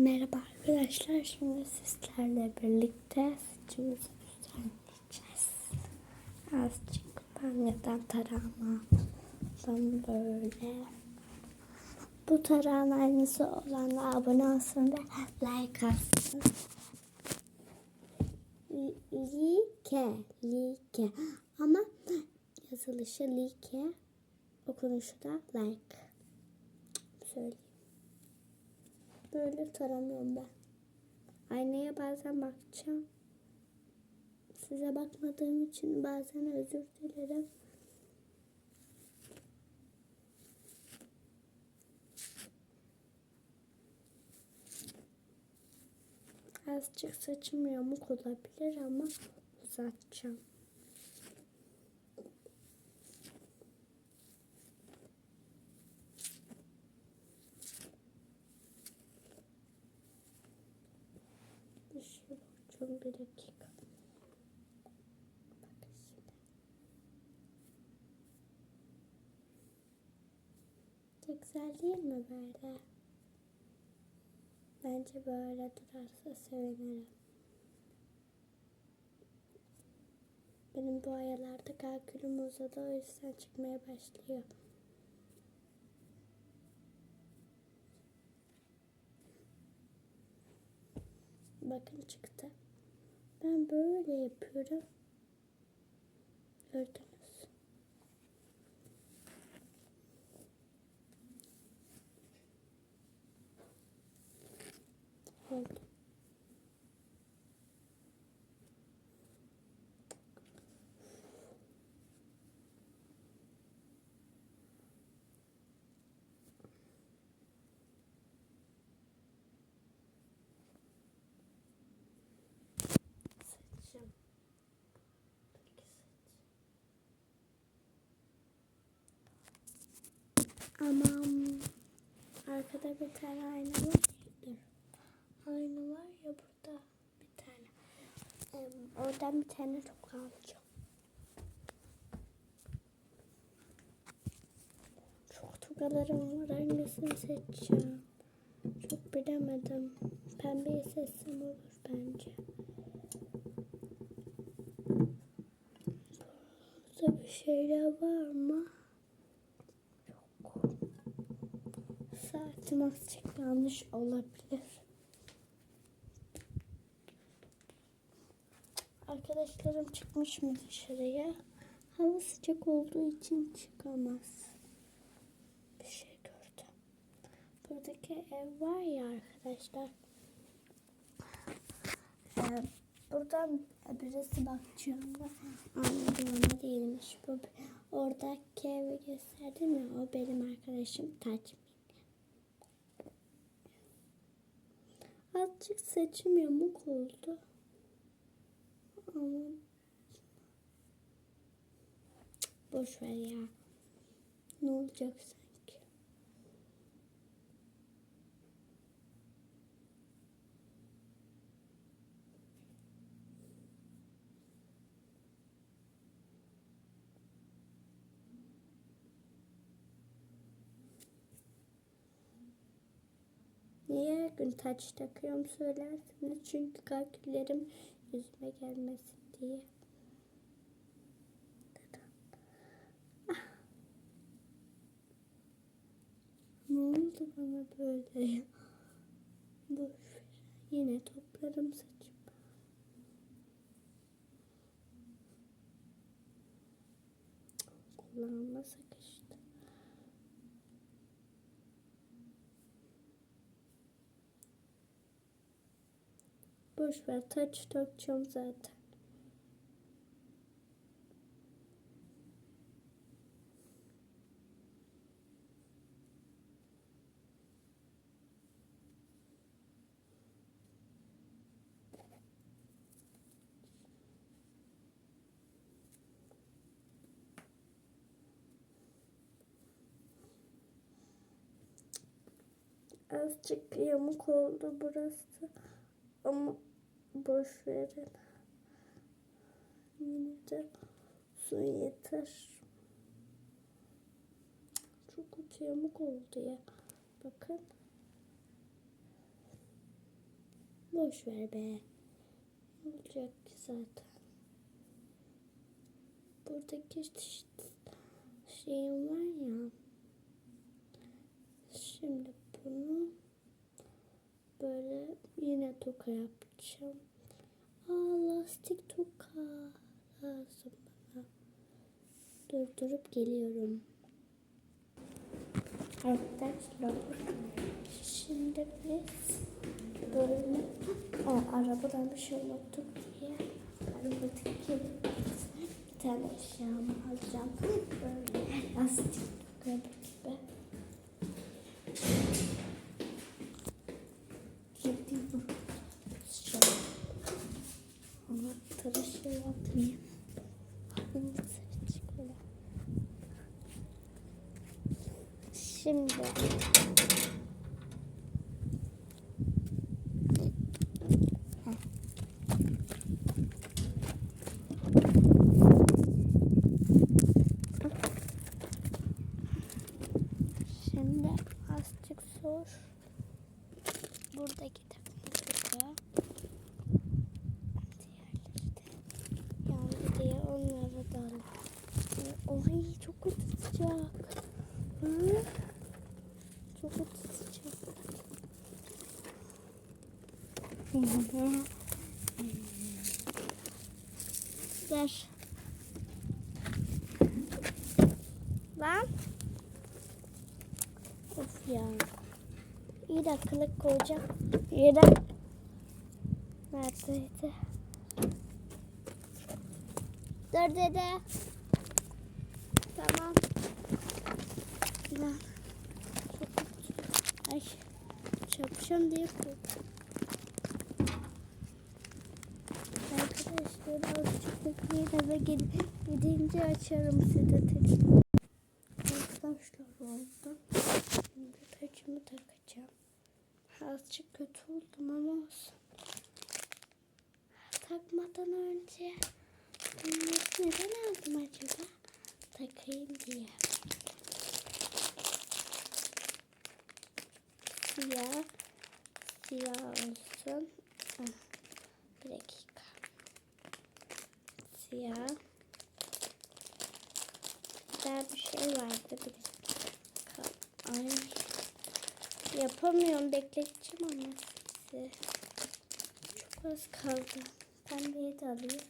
Merhaba arkadaşlar. Şimdi sizlerle birlikte saçımızı düzenleyeceğiz. Azıcık banyodan tarağımı aldım böyle. Bu tarağın aynısı olanla abone olsun ve like atsın. Like, like. Ama yazılışı like, okunuşu da like. Söyleyeyim. Böyle taramıyorum ben. Aynaya bazen bakacağım. Size bakmadığım için bazen özür dilerim. Azıcık saçım yamuk olabilir ama uzatacağım. Bir şey bakacağım bir dakika. Çok güzel değil mi böyle? Bence böyle durarsa sevinirim. Benim bu ayalarda kalkülüm uzadı o yüzden çıkmaya başlıyor. Bakın çıktı. Ben böyle yapıyorum. Gördünüz. Oldu. Saçım. Peki Aman. Arkada bir tane ayna var. Dur. Ayna var ya burada bir tane. Em, Oradan bir tane çok alacağım. Çok tokalarım var. Hangisini seçeceğim? Çok bilemedim. Pembeyi seçsem olur bence. Burada bir şeyler var mı? Saatim azıcık yanlış olabilir. Arkadaşlarım çıkmış mı dışarıya? Hava sıcak olduğu için çıkamaz. Bir şey gördüm. Buradaki ev var ya arkadaşlar. Ee, buradan birisi bakacağında anladım ama değilmiş. Bu oradaki evi gösterdim ya o benim arkadaşım Taçmin. Azıcık saçım yamuk oldu. Ama boş ver ya. Ne olacak gün taç takıyorum söylersiniz. Çünkü kalküllerim yüzüme gelmesin diye. Ne oldu bana böyle ya? Boş. Yine toplarım saçımı. Kulağıma sıkıştı. Boş ver taç takacağım zaten. Azıcık yamuk oldu burası. Ama boş verin. Yine de su yeter. Çok kötü oldu ya. Bakın. boş ver be. Olacak ki zaten? Buradaki şeyim var ya. Şimdi bunu böyle yine toka yapacağım. Aa lastik toka lazım bana. Durdurup geliyorum. Arkadaşlar şimdi biz böyle Aa, arabadan bir şey unuttuk diye arabadaki bir tane eşyamı alacağım. Böyle lastik toka gibi. Şey yapmayayım. Anahtarı çıkıyor. Şimdi Şimdi azıcık zor. Buradaki takımı Diğerleri de yandı diye onları da alalım. Oy çok kötü sıcak. Hı? Çok kötü sıcak. Ver. Lan. Of ya. İyi de kılık koyacağım. Yere. Neredeydi? Dur dede. Tamam. Lan. Ay. Çarpacağım diye korktum. Arkadaşlar azıcık bekleyin eve gel gidince açarım size tekrar. Arkadaşlar oldu. Şimdi tacımı takacağım. Azıcık kötü oldum ama olsun. Takmadan önce neden aldım acaba? Takayım diye. Siyah. Siyah olsun. Bir dakika. Siyah. Güzel bir şey vardı. Bir. Ay. Yapamıyorum. Bekleteceğim ama sizi. Çok az kaldı. Pembeyi de alayım.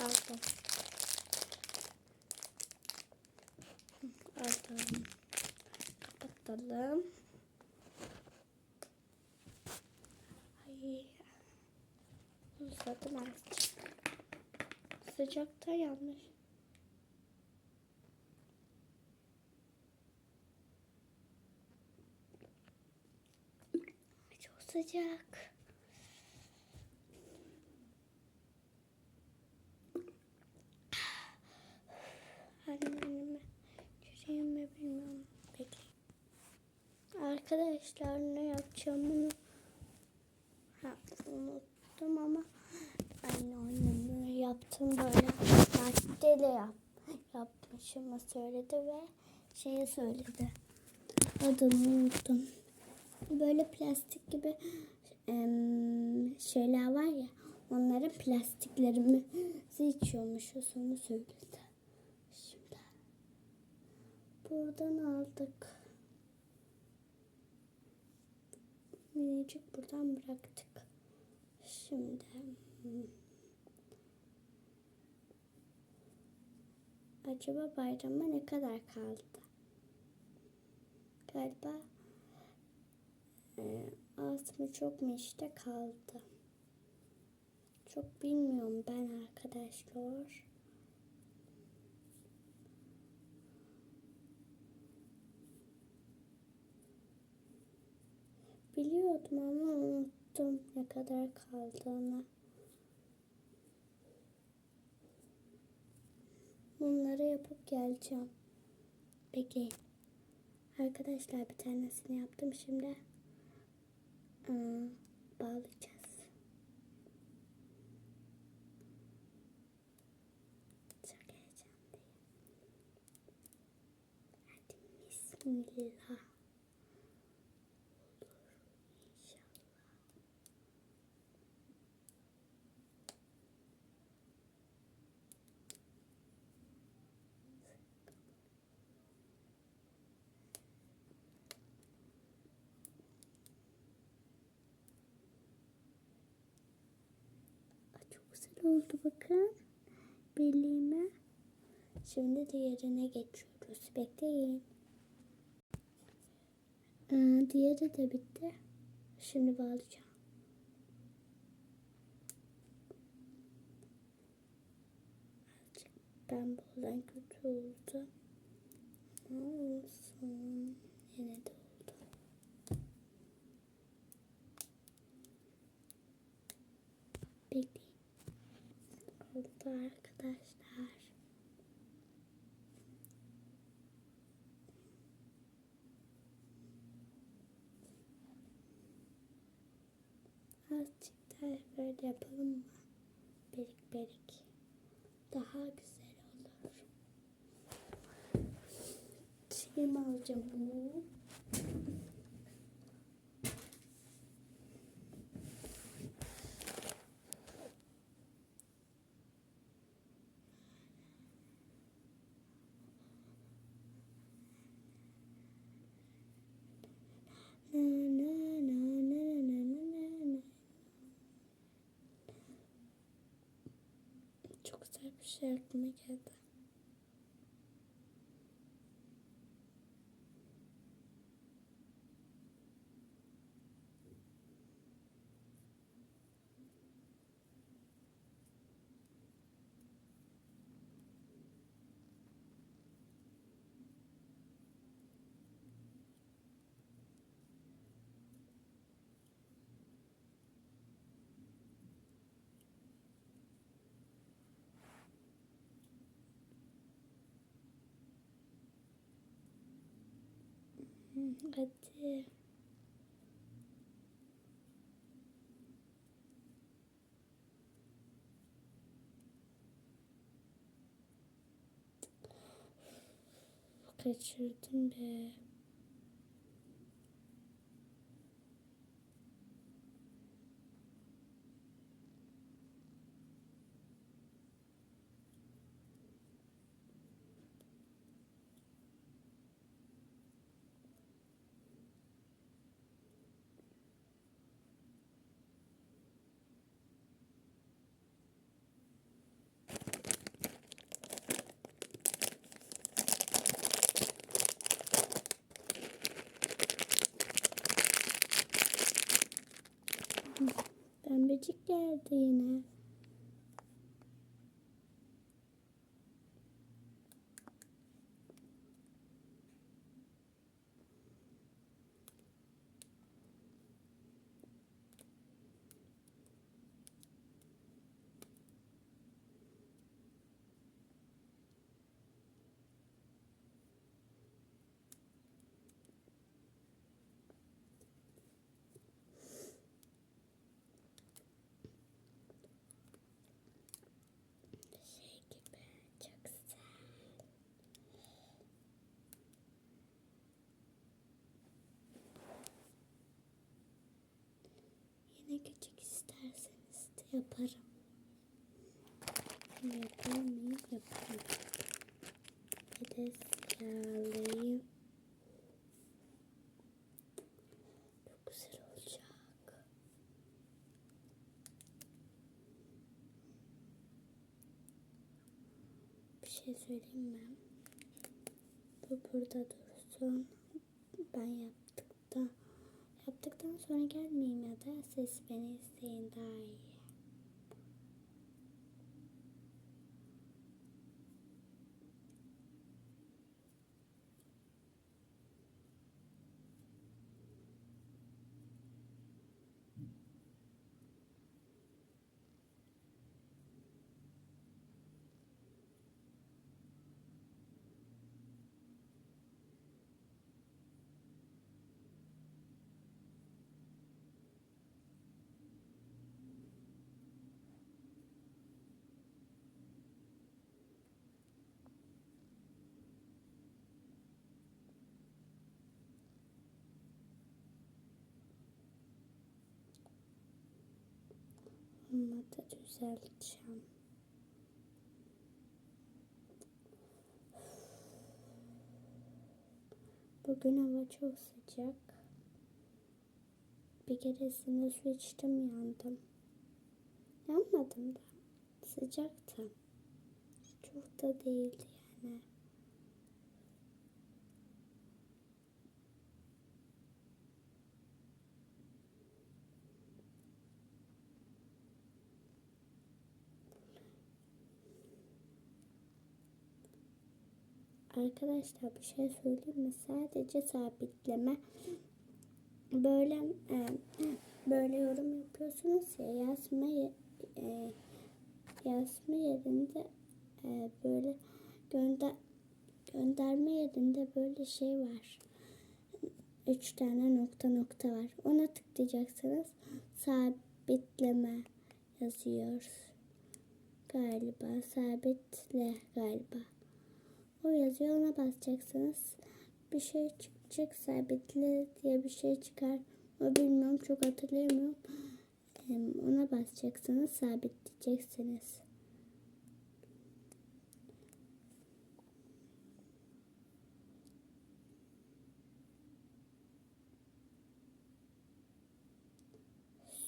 Aldım. Aldım. Kapatalım. Ay. Uzadım azıcık. Sıcakta yanlış. Çok sıcak. Annemi mi bilmiyorum. Peki. Arkadaşlar ne yapacağım bunu ha, unuttum ama anne annem yaptım böyle maddeyle yap, yapmışımı söyledi ve şeyi söyledi. Adını unuttum. Böyle plastik gibi şeyler var ya onların plastiklerimizi içiyormuşuz onu söyledi. Şimdi buradan aldık. Minicik buradan bıraktık. Şimdi acaba bayrama ne kadar kaldı? Galiba e, az mı çok mu işte kaldı. Çok bilmiyorum ben arkadaşlar. Biliyordum ama unuttum ne kadar kaldığını. Bunları yapıp geleceğim. Peki. Arkadaşlar bir tanesini yaptım şimdi. Aa, bağlayacağız. Çok heyecanlıyım. Hadi bismillah. Oldu bakın. Birliğime. Şimdi diğerine geçiyoruz. Bekleyin. Ee, diğeri de bitti. Şimdi bağlayacağım. Azıcık pembe olan kötü oldu. Ama olsun. Yine de oldu. Bekleyin. Oldu arkadaşlar. Azıcık daha yapalım mı? Berik berik. Daha güzel olur. Çiğim alacağım bunu. Bir şey aklıma geldi. Hadi. Kaçırdım be. Pembecik geldi yine. Şey gibi çok güzel. Yine küçük isterseniz de yaparım. Yapar mıyım? Yaparım. Bir de siyahlayayım. Çok güzel olacak. Bir şey söyleyeyim mi? Bu burada dursun. Ben yaptıktan yaptıktan sonra gelmeyeyim ya da siz beni isteyin daha iyi. Olmadı düzelteceğim. Bugün hava çok sıcak. Bir keresinde su içtim yandım. Yanmadım da. Sıcaktı. Çok da değildi yani. Arkadaşlar bir şey söyleyeyim mi? Sadece sabitleme böyle e, böyle yorum yapıyorsunuz ya yazma e, yazma yerinde e, böyle gönder gönderme yerinde böyle şey var. Üç tane nokta nokta var. Ona tıklayacaksınız. Sabitleme yazıyor. Galiba sabitle galiba. O yazıyor ona basacaksınız. Bir şey çıkacak sabitle diye bir şey çıkar. O bilmiyorum çok hatırlayamıyorum. Ona basacaksınız sabitleyeceksiniz.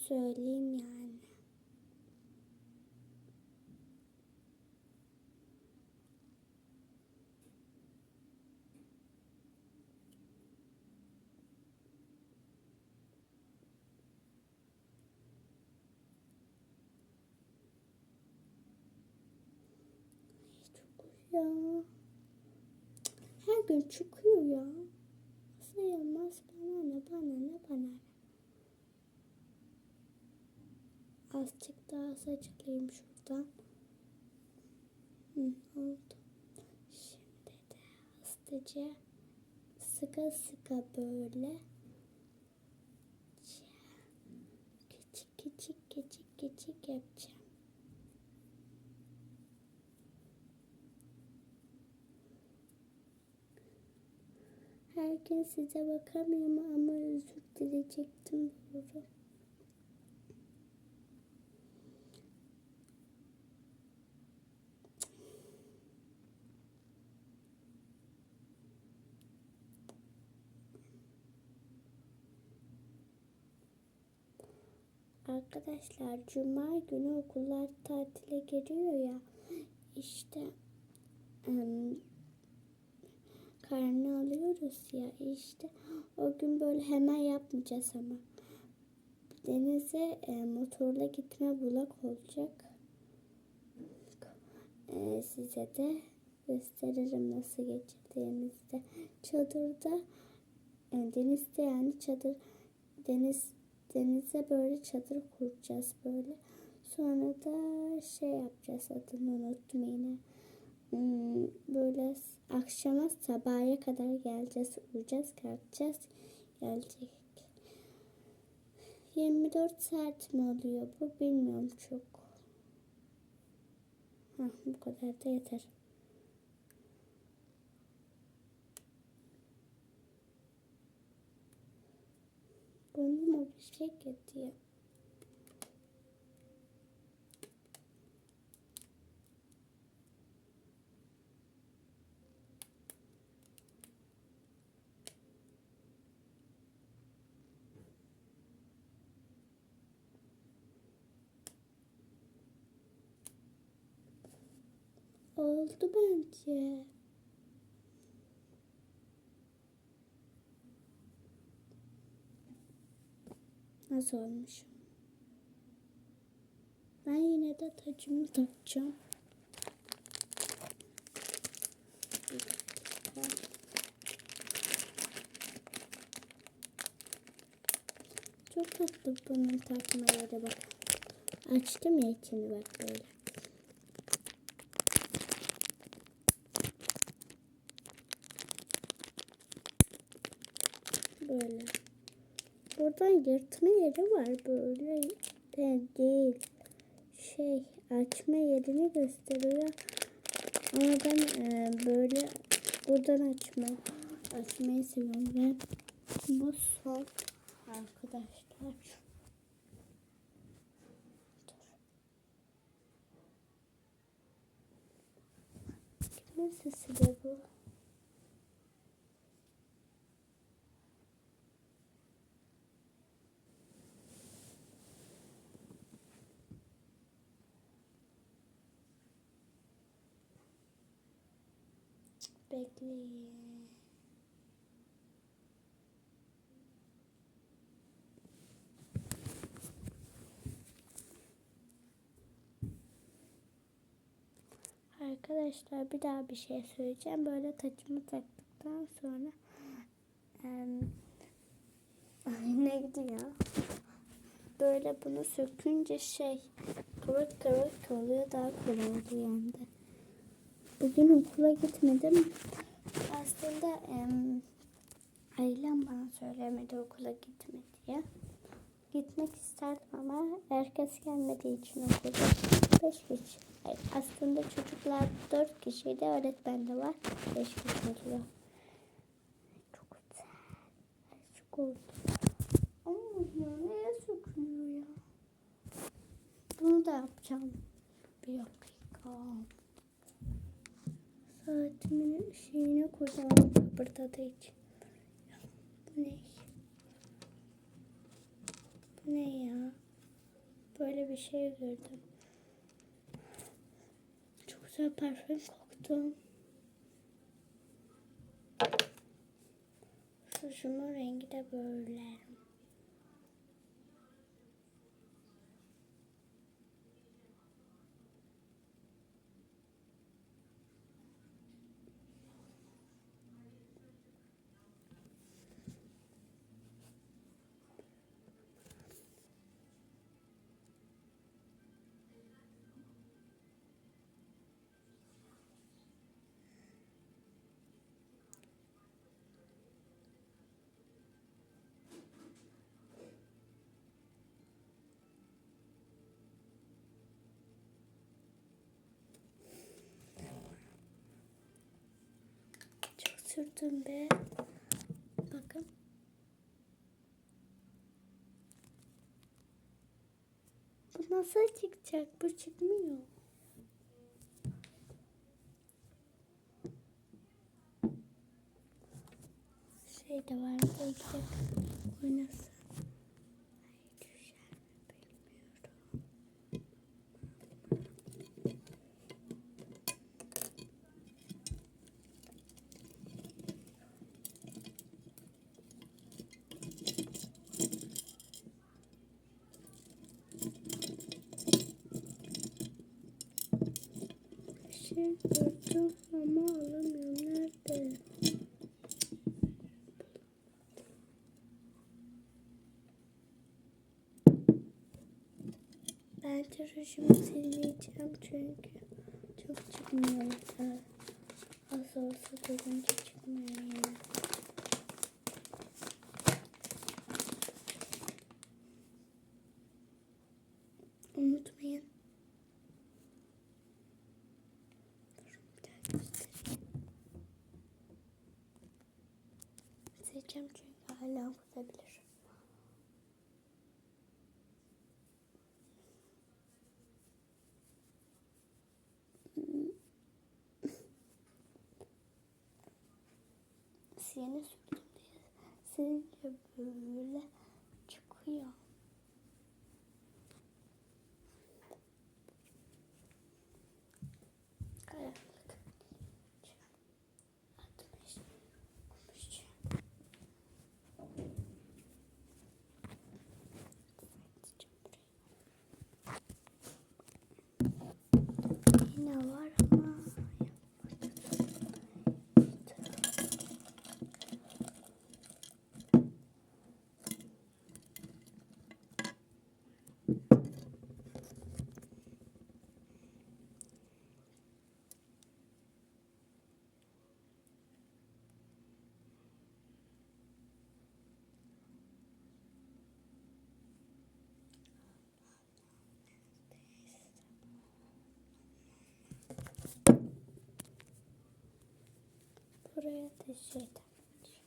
Söyleyeyim yani. Çok ya. Her gün çıkıyor ya. Sayılmaz bana ne bana ne bana ne. Azıcık daha saçlayayım şuradan. Hı, oldu. Şimdi de hızlıca sıka sıka böyle küçük küçük küçük küçük yapacağım. Her gün size bakamıyorum ama özür dileyecektim doğru. Arkadaşlar cuma günü okullar tatile giriyor ya. İşte em, karne alıyoruz ya işte o gün böyle hemen yapmayacağız ama. Denize e, motorla gitme bulak olacak. E, size de gösteririm nasıl geçirdiğimizde. Çadırda e, denizde yani çadır deniz denize böyle çadır kuracağız böyle. Sonra da şey yapacağız adını unuttum yine. Hmm, böyle akşama sabaha kadar geleceğiz, uyuyacağız, kalkacağız, gelecek. 24 saat mi oluyor bu bilmiyorum çok. Hah, bu kadar da yeter. Burnuma bir şey gidiyor. Oldu bence. Nasıl olmuş? Ben yine de tacımı takacağım. Çok tatlı bunun takma yeri bak. Açtım ya içini bak. Böyle. Burada yırtma yeri var böyle. Ben değil. Şey açma yerini gösteriyor. Ama ben e, böyle buradan açma. Açmayı seviyorum. Ben bu son arkadaşlar. Kimin sesi de bu? Bekleyin. Arkadaşlar bir daha bir şey söyleyeceğim. Böyle taçımı taktıktan sonra ay neydi ya? Böyle bunu sökünce şey kıvırt kıvırt oluyor daha kolay oluyor. Bugün okula gitmedim. Aslında em, ailem bana söylemedi okula gitme diye. Gitmek isterdim ama herkes gelmediği için okulda beş kişi. Hayır, aslında çocuklar dört kişiydi, öğretmen de var. Beş kişi oluyor. Çok güzel. Ay, Çok oldu. Ama ya neye sökülüyor ya? Bunu da yapacağım. Bir dakika. Saatimin şeyine koyacağım kıpırdadığı için. Bu ne? Bu ne ya? Böyle bir şey gördüm. Çok güzel parfüm koktu. Rujumun rengi de böyle. Çok sürdüm be. Bakın. Bu nasıl çıkacak? Bu çıkmıyor. Şey de var. Oynasın. Şey gördüm ama alamıyorum. Nerede? Bence rujumu silmeyeceğim çünkü çok çıkmıyor. Az olsa durunca çıkmıyor yani. Unutmayın. Durun bir daha göstereyim. Sileceğim çünkü hala kurabilir. Siyene sürdüm diye silince böyle çıkıyor. Karanlık. Altmış. Olmuş. Yine var ama şey takmış.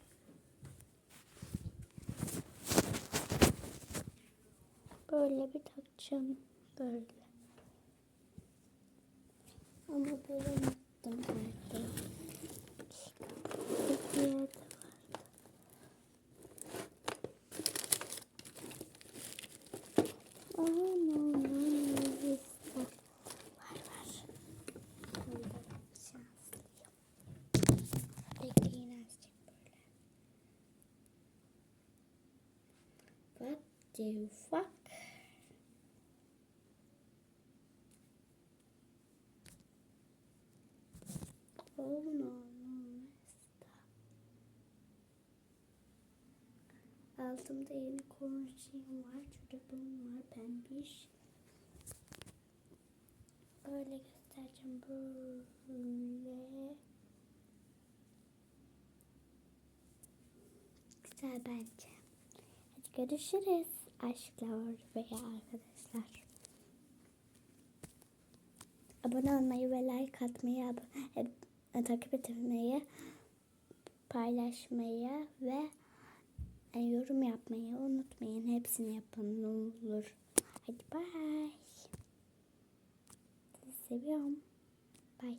Böyle bir takacağım. Böyle. Ama böyle ufak. Oh no, no, Altımda yeni kornişim var, çorabım var, pembiş. Böyle göstereceğim böyle. Güzel bence. Hadi görüşürüz aşklar veya arkadaşlar. Abone olmayı ve like atmayı, ab- e, takip etmeyi, paylaşmayı ve e, yorum yapmayı unutmayın. Hepsini yapın olur. Hadi bye. Sizi seviyorum. Bye.